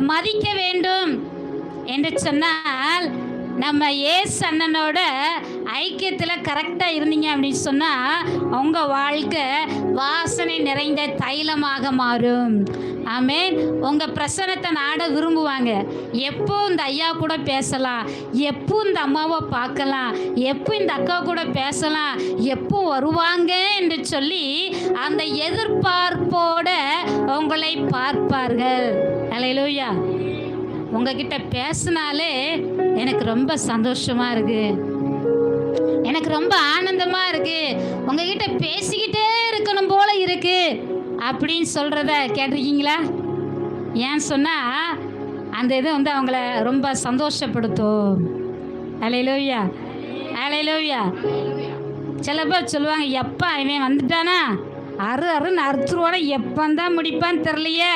மதிக்க வேண்டும் என்று சொன்னால் நம்ம ஏசு அண்ணனோட ஐக்கியத்தில் கரெக்டாக இருந்தீங்க அப்படின்னு சொன்னால் உங்கள் வாழ்க்கை வாசனை நிறைந்த தைலமாக மாறும். ஆமேன். உங்கள் பிரசனத்தை நாட விரும்புவாங்க. எப்போ இந்த ஐயா கூட பேசலாம்? எப்போ இந்த அம்மாவை பார்க்கலாம்? எப்போ இந்த அக்கா கூட பேசலாம்? எப்போ வருவாங்க என்று சொல்லி அந்த எதிர்பார்ப்போட உங்களை பார்ப்பார்கள். அலையிலூயா உங்ககிட்ட பேசினாலே எனக்கு ரொம்ப சந்தோஷமா இருக்கு. எனக்கு ரொம்ப ஆனந்தமா இருக்கு. உங்ககிட்ட பேசிக்கிட்டே இருக்கணும் போல இருக்கு. அப்படின்னு சொல்றத கேட்டிருக்கீங்களா? ஏன் சொன்னா அந்த இது வந்து அவங்கள ரொம்ப சந்தோஷப்படுத்தும். அலையிலோவியா அலையிலோவியா சில பேர் சொல்லுவாங்க எப்பா இவன் வந்துட்டானா? அரு அருன்னு அறுத்துருவான எப்பந்தான் முடிப்பான்னு தெரியலையே.